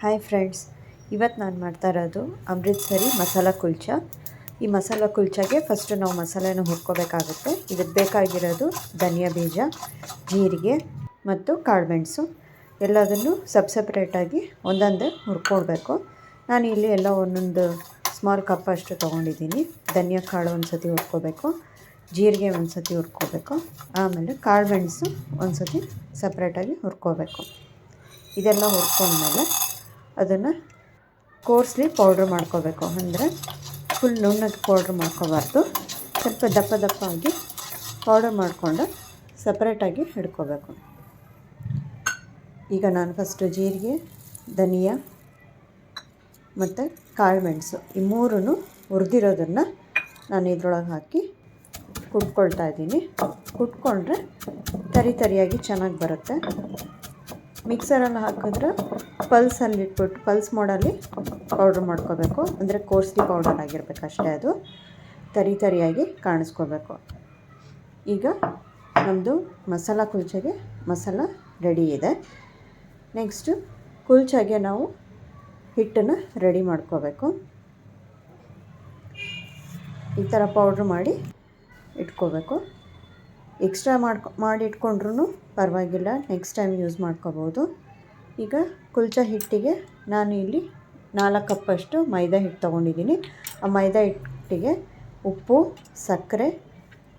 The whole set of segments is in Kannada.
ಹಾಯ್ ಫ್ರೆಂಡ್ಸ್ ಇವತ್ತು ನಾನು ಮಾಡ್ತಾ ಇರೋದು ಅಮೃತ್ಸರಿ ಮಸಾಲ ಕುಲ್ಚಾ. ಈ ಮಸಾಲ ಕುಲ್ಚಾಗೆ ಫಸ್ಟು ನಾವು ಮಸಾಲೆನ ಹುರ್ಕೋಬೇಕಾಗುತ್ತೆ. ಇದಕ್ಕೆ ಬೇಕಾಗಿರೋದು ಧನಿಯಾ ಬೀಜ, ಜೀರಿಗೆ ಮತ್ತು ಕಾಳುಮೆಣಸು ಎಲ್ಲದನ್ನು ಸಬ್ ಸಪ್ರೇಟಾಗಿ ಒಂದೊಂದೇ ಹುರ್ಕೊಳ್ಬೇಕು. ನಾನು ಇಲ್ಲಿ ಎಲ್ಲ ಒಂದೊಂದು ಸ್ಮಾಲ್ ಕಪ್ ಅಷ್ಟು ತೊಗೊಂಡಿದ್ದೀನಿ. ಧನಿಯಾ ಕಾಳು ಒಂದು ಸತಿ ಹುರ್ಕೋಬೇಕು, ಜೀರಿಗೆ ಒಂದು ಸತಿ ಹುರ್ಕೋಬೇಕು, ಆಮೇಲೆ ಕಾಳುಮೆಣಸು ಒಂದು ಸತಿ ಸಪ್ರೇಟಾಗಿ ಹುರ್ಕೋಬೇಕು. ಇದೆಲ್ಲ ಹುರ್ಕೊಂಡ್ಮೇಲೆ ಅದನ್ನು ಕೋರ್ಸ್ಲಿ ಪೌಡ್ರ್ ಮಾಡ್ಕೋಬೇಕು. ಅಂದರೆ ಫುಲ್ ನುಣ್ಣಗೆ ಪೌಡ್ರ್ ಮಾಡ್ಕೋಬಾರ್ದು. ಸ್ವಲ್ಪ ದಪ್ಪ ದಪ್ಪ ಆಗಿ ಪೌಡರ್ ಮಾಡಿಕೊಂಡು ಸಪ್ರೇಟಾಗಿ ಹಿಡ್ಕೋಬೇಕು. ಈಗ ನಾನು ಫಸ್ಟು ಜೀರಿಗೆ, ಧನಿಯಾ ಮತ್ತು ಕಾಳುಮೆಣಸು ಈ ಮೂರೂ ಹುರಿದಿರೋದನ್ನು ನಾನು ಇದ್ರೊಳಗೆ ಹಾಕಿ ಕುಟ್ಕೊಳ್ತಾ ಇದ್ದೀನಿ. ಕುಟ್ಕೊಂಡ್ರೆ ತರಿ ತರಿಯಾಗಿ ಚೆನ್ನಾಗಿ ಬರುತ್ತೆ. ಮಿಕ್ಸರಲ್ಲಿ ಹಾಕಿದ್ರೆ ಪಲ್ಸಲ್ಲಿ ಇಟ್ಬಿಟ್ಟು, ಪಲ್ಸ್ ಮೋಡಲ್ಲಿ ಪೌಡ್ರ್ ಮಾಡ್ಕೋಬೇಕು. ಅಂದರೆ ಕೋರ್ಸ್ಲಿ ಪೌಡರ್ ಆಗಿರಬೇಕು ಅಷ್ಟೇ ಅದು. ತರಿ ತರಿಯಾಗಿ ಕಾಣಿಸ್ಕೋಬೇಕು. ಈಗ ನಮ್ಮದು ಮಸಾಲ ಕುಲ್ಚೆಗೆ ಮಸಾಲ ರೆಡಿ ಇದೆ. ನೆಕ್ಸ್ಟು ಕುಲ್ಚಾಗೆ ನಾವು ಹಿಟ್ಟನ್ನು ರೆಡಿ ಮಾಡ್ಕೋಬೇಕು. ಈ ಥರ ಪೌಡ್ರ್ ಮಾಡಿ ಇಟ್ಕೋಬೇಕು. ಎಕ್ಸ್ಟ್ರಾ ಮಾಡ್ಕೊ, ಮಾಡಿ ಇಟ್ಕೊಂಡ್ರೂ ಪರವಾಗಿಲ್ಲ ನೆಕ್ಸ್ಟ್ ಟೈಮ್ ಯೂಸ್ ಮಾಡ್ಕೋಬೋದು. ಈಗ ಕುಲ್ಚಾ ಹಿಟ್ಟಿಗೆ ನಾನು ಇಲ್ಲಿ ನಾಲ್ಕು ಕಪ್ಪಷ್ಟು ಮೈದಾ ಹಿಟ್ಟು ತೊಗೊಂಡಿದ್ದೀನಿ. ಆ ಮೈದಾ ಹಿಟ್ಟಿಗೆ ಉಪ್ಪು, ಸಕ್ಕರೆ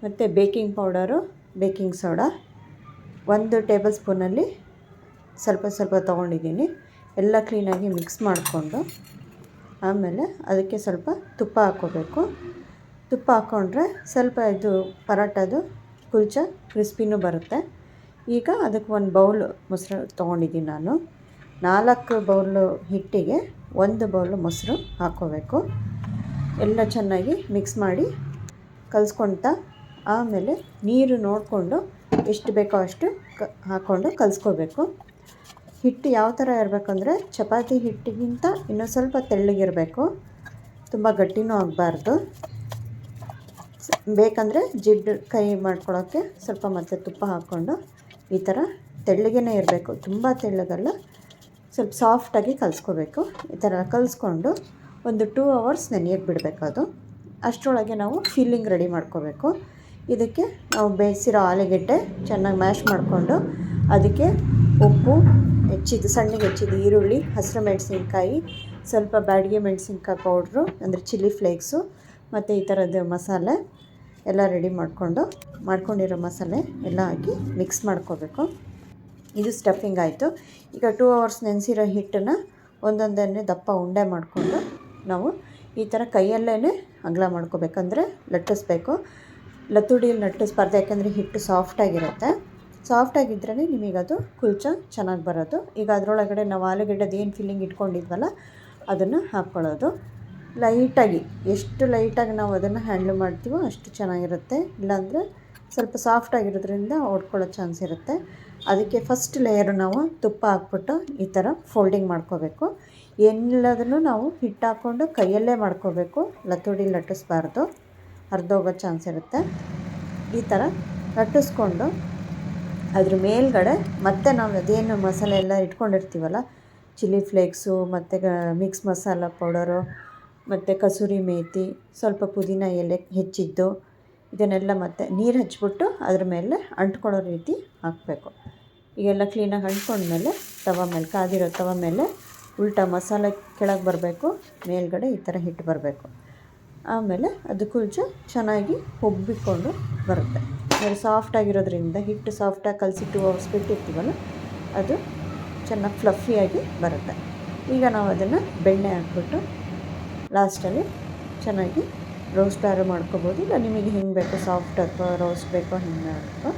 ಮತ್ತು ಬೇಕಿಂಗ್ ಪೌಡರು ಬೇಕಿಂಗ್ ಸೋಡಾ ಒಂದು ಟೇಬಲ್ ಸ್ಪೂನಲ್ಲಿ ಸ್ವಲ್ಪ ಸ್ವಲ್ಪ ತೊಗೊಂಡಿದ್ದೀನಿ. ಎಲ್ಲ ಕ್ಲೀನಾಗಿ ಮಿಕ್ಸ್ ಮಾಡಿಕೊಂಡು ಆಮೇಲೆ ಅದಕ್ಕೆ ಸ್ವಲ್ಪ ತುಪ್ಪ ಹಾಕ್ಕೋಬೇಕು ತುಪ್ಪ ಹಾಕ್ಕೊಂಡ್ರೆ ಸ್ವಲ್ಪ ಇದು ಪರೋಟದು ಕುಲ್ಚ ಕ್ರಿಸ್ಪಿನೂ ಬರುತ್ತೆ. ಈಗ ಅದಕ್ಕೆ ಒಂದು ಬೌಲ್ ಮೊಸರು ತೊಗೊಂಡಿದ್ದೀನಿ ನಾನು. ನಾಲ್ಕು ಬೌಲು ಹಿಟ್ಟಿಗೆ ಒಂದು ಬೌಲು ಮೊಸರು ಹಾಕ್ಕೋಬೇಕು. ಎಲ್ಲ ಚೆನ್ನಾಗಿ ಮಿಕ್ಸ್ ಮಾಡಿ ಕಲಿಸ್ಕೊಳ್ತಾ ಆಮೇಲೆ ನೀರು ನೋಡಿಕೊಂಡು ಎಷ್ಟು ಬೇಕೋ ಅಷ್ಟು ಕ ಹಾಕ್ಕೊಂಡು ಕಲಿಸ್ಕೋಬೇಕು ಹಿಟ್ಟು ಯಾವ ಥರ ಇರಬೇಕಂದ್ರೆ ಚಪಾತಿ ಹಿಟ್ಟಿಗಿಂತ ಇನ್ನೂ ಸ್ವಲ್ಪ ತೆಳ್ಳಗಿರಬೇಕು. ತುಂಬ ಗಟ್ಟಿನೂ ಆಗಬಾರ್ದು. ಬೇಕಂದರೆ ಜಿಡ್ಡು ಕೈ ಮಾಡ್ಕೊಳ್ಳೋಕ್ಕೆ ಸ್ವಲ್ಪ ಮತ್ತೆ ತುಪ್ಪ ಹಾಕ್ಕೊಂಡು ಈ ಥರ ತೆಳ್ಳಗೇ ಇರಬೇಕು, ತುಂಬ ತೆಳ್ಳಗಲ್ಲ, ಸ್ವಲ್ಪ ಸಾಫ್ಟಾಗಿ ಕಲಿಸ್ಕೋಬೇಕು. ಈ ಥರ ಕಲಿಸ್ಕೊಂಡು ಒಂದು ಟೂ ಅವರ್ಸ್ ನೆನೆಯಕ್ಕೆ ಬಿಡಬೇಕು ಅದು. ಅಷ್ಟರೊಳಗೆ ನಾವು ಫಿಲ್ಲಿಂಗ್ ರೆಡಿ ಮಾಡ್ಕೋಬೇಕು. ಇದಕ್ಕೆ ನಾವು ಬೇಯಿಸಿರೋ ಆಲೂಗೆಡ್ಡೆ ಚೆನ್ನಾಗಿ ಮ್ಯಾಶ್ ಮಾಡಿಕೊಂಡು ಅದಕ್ಕೆ ಉಪ್ಪು ಹೆಚ್ಚಿದ್ದು ಸಣ್ಣಗೆ ಹೆಚ್ಚಿದ ಈರುಳ್ಳಿ, ಹಸಿರು ಮೆಣಸಿನ್ಕಾಯಿ, ಸ್ವಲ್ಪ ಬ್ಯಾಡಿಗೆ ಮೆಣಸಿನ್ಕಾಯಿ ಪೌಡ್ರು ಅಂದರೆ ಚಿಲ್ಲಿ ಫ್ಲೇಕ್ಸು ಮತ್ತು ಈ ಥರದ್ದು ಮಸಾಲೆ ಎಲ್ಲ ರೆಡಿ ಮಾಡಿಕೊಂಡು, ಮಾಡ್ಕೊಂಡಿರೋ ಮಸಾಲೆ ಎಲ್ಲ ಹಾಕಿ ಮಿಕ್ಸ್ ಮಾಡ್ಕೋಬೇಕು. ಇದು ಸ್ಟಫಿಂಗ್ ಆಯಿತು. ಈಗ ಟೂ ಅವರ್ಸ್ ನೆನೆಸಿರೋ ಹಿಟ್ಟನ್ನು ಒಂದೊಂದನ್ನೇ ದಪ್ಪ ಉಂಡೆ ಮಾಡಿಕೊಂಡು ನಾವು ಈ ಥರ ಕೈಯಲ್ಲೇ ಅಗಲ ಮಾಡ್ಕೋಬೇಕಂದ್ರೆ ಲಟ್ಟಿಸ್ಬೇಕು ಲತ್ತುಡಿಯಲ್ಲಿ ಲಟ್ಟಿಸ್ಬಾರ್ದು, ಯಾಕೆಂದರೆ ಹಿಟ್ಟು ಸಾಫ್ಟಾಗಿರುತ್ತೆ ಸಾಫ್ಟಾಗಿದ್ರೇ ಅದು ಕುಲ್ಚ ಚೆನ್ನಾಗಿ ಬರೋದು. ಈಗ ಅದರೊಳಗಡೆ ನಾವು ಆಲೂಗಡ್ಡೆದು ಏನು ಫಿಲ್ಲಿಂಗ್ ಇಟ್ಕೊಂಡಿದ್ವಲ್ಲ, ಅದನ್ನು ಹಾಕ್ಕೊಳ್ಳೋದು ಲೈಟಾಗಿ, ಎಷ್ಟು ಲೈಟಾಗಿ ನಾವು ಅದನ್ನು ಹ್ಯಾಂಡ್ಲ್ ಮಾಡ್ತೀವೋ ಅಷ್ಟು ಚೆನ್ನಾಗಿರುತ್ತೆ. ಇಲ್ಲಾಂದರೆ ಸ್ವಲ್ಪ ಸಾಫ್ಟ್ ಆಗಿರೋದ್ರಿಂದ ಹೊಡ್ಕೊಳ್ಳೋ ಚಾನ್ಸ್ ಇರುತ್ತೆ. ಅದಕ್ಕೆ ಫಸ್ಟ್ ಲೇಯರು ನಾವು ತುಪ್ಪ ಹಾಕ್ಬಿಟ್ಟು ಈ ಥರ ಫೋಲ್ಡಿಂಗ್ ಮಾಡ್ಕೋಬೇಕು. ಎಲ್ಲದನ್ನು ನಾವು ಹಿಟ್ಟು ಹಾಕ್ಕೊಂಡು ಕೈಯಲ್ಲೇ ಮಾಡ್ಕೋಬೇಕು. ಲತೋಡಿ ಲಟ್ಟಿಸ್ಬಾರ್ದು. ಹರಿದೋಗೋ ಚಾನ್ಸ್ ಇರುತ್ತೆ. ಈ ಥರ ಲಟ್ಟಿಸ್ಕೊಂಡು ಅದ್ರ ಮೇಲ್ಗಡೆ ಮತ್ತೆ ನಾವು ಅದೇನು ಮಸಾಲೆ ಎಲ್ಲ ಇಟ್ಕೊಂಡಿರ್ತೀವಲ್ಲ, ಚಿಲ್ಲಿ ಫ್ಲೇಕ್ಸು ಮತ್ತು ಮಿಕ್ಸ್ ಮಸಾಲ ಪೌಡರು ಮತ್ತು ಕಸೂರಿ ಮೇಥಿ ಸ್ವಲ್ಪ ಪುದೀನ ಎಲೆ ಹೆಚ್ಚಿದ್ದು, ಇದನ್ನೆಲ್ಲ ಮತ್ತೆ ನೀರು ಹಚ್ಚಿಬಿಟ್ಟು ಅದ್ರ ಮೇಲೆ ಅಂಟ್ಕೊಳ್ಳೋ ರೀತಿ ಹಾಕಬೇಕು. ಈಗೆಲ್ಲ ಕ್ಲೀನಾಗಿ ಅಂಟ್ಕೊಂಡ್ಮೇಲೆ ತವ ಮೇಲೆ, ಕಾದಿರೋ ತವ ಮೇಲೆ ಉಲ್ಟಾ ಮಸಾಲೆ ಕೆಳಗೆ ಬರಬೇಕು, ಮೇಲ್ಗಡೆ ಈ ಥರ ಹಿಟ್ಟು ಬರಬೇಕು. ಆಮೇಲೆ ಅದು ಕುಲ್ಚ ಚೆನ್ನಾಗಿ ಉಬ್ಬಿಕೊಂಡು ಬರುತ್ತೆ. ಅದು ಸಾಫ್ಟಾಗಿರೋದ್ರಿಂದ ಹಿಟ್ಟು ಸಾಫ್ಟಾಗಿ ಕಲಸಿ ಟೂ ಅವರ್ಸ್ ಬಿಟ್ಟಿರ್ತೀವಲ್ಲ ಅದು ಚೆನ್ನಾಗಿ ಫ್ಲಫಿಯಾಗಿ ಬರುತ್ತೆ. ಈಗ ನಾವು ಅದನ್ನು ಬೆಣ್ಣೆ ಹಾಕ್ಬಿಟ್ಟು ಲಾಸ್ಟಲ್ಲಿ ಚೆನ್ನಾಗಿ ರೋಸ್ಟ್ ರೋಸ್ಟಾರು ಮಾಡ್ಕೋಬೋದು. ಇಲ್ಲ, ನಿಮಗೆ ಹೆಂಗೆ ಬೇಕು ಸಾಫ್ಟ್ ಅಥವಾ ರೋಸ್ಟ್ ಬೇಕೋ ಹಿಂಗೆ ಅಥವಾ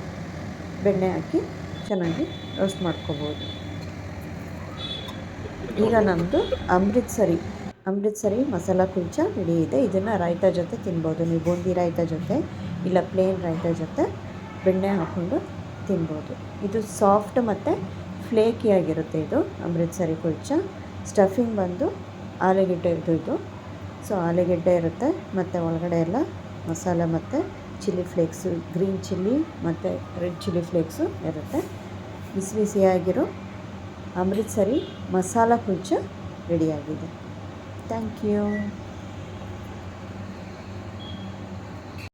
ಬೆಣ್ಣೆ ಹಾಕಿ ಚೆನ್ನಾಗಿ ರೋಸ್ಟ್ ಮಾಡ್ಕೋಬೋದು. ಈಗ ನಮ್ಮದು ಅಮೃತ್ಸರಿ ಅಮೃತ್ಸರಿ ಮಸಾಲ ಕುಲ್ಚ ರೆಡಿ ಇದೆ. ಇದನ್ನು ರಾಯ್ತ ಜೊತೆ ತಿನ್ಬೋದು. ನೀವು ಬೂಂದಿ ರಾಯ್ತ ಜೊತೆ ಇಲ್ಲ ಪ್ಲೇನ್ ರಾಯ್ತ ಜೊತೆ ಬೆಣ್ಣೆ ಹಾಕ್ಕೊಂಡು ತಿನ್ಬೋದು. ಇದು ಸಾಫ್ಟ್ ಮತ್ತು ಫ್ಲೇಕಿಯಾಗಿರುತ್ತೆ ಇದು ಅಮೃತ್ಸರಿ ಕುಲ್ಚ. ಸ್ಟಫಿಂಗ್ ಬಂದು ಆಲೂಗೆಡ್ಡೆ ಇದು. ಸೊ ಆಲೂಗೆಡ್ಡೆ ಇರುತ್ತೆ, ಮತ್ತು ಒಳಗಡೆ ಎಲ್ಲ ಮಸಾಲೆ ಮತ್ತು ಚಿಲ್ಲಿ ಫ್ಲೇಕ್ಸು, ಗ್ರೀನ್ ಚಿಲ್ಲಿ ಮತ್ತು ರೆಡ್ ಚಿಲ್ಲಿ ಫ್ಲೇಕ್ಸು ಇರುತ್ತೆ. ಬಿಸಿ ಬಿಸಿಯಾಗಿರೋ ಅಮೃತ್ಸರಿ ಮಸಾಲ ಕುಲ್ಚ ರೆಡಿಯಾಗಿದೆ. Thank you.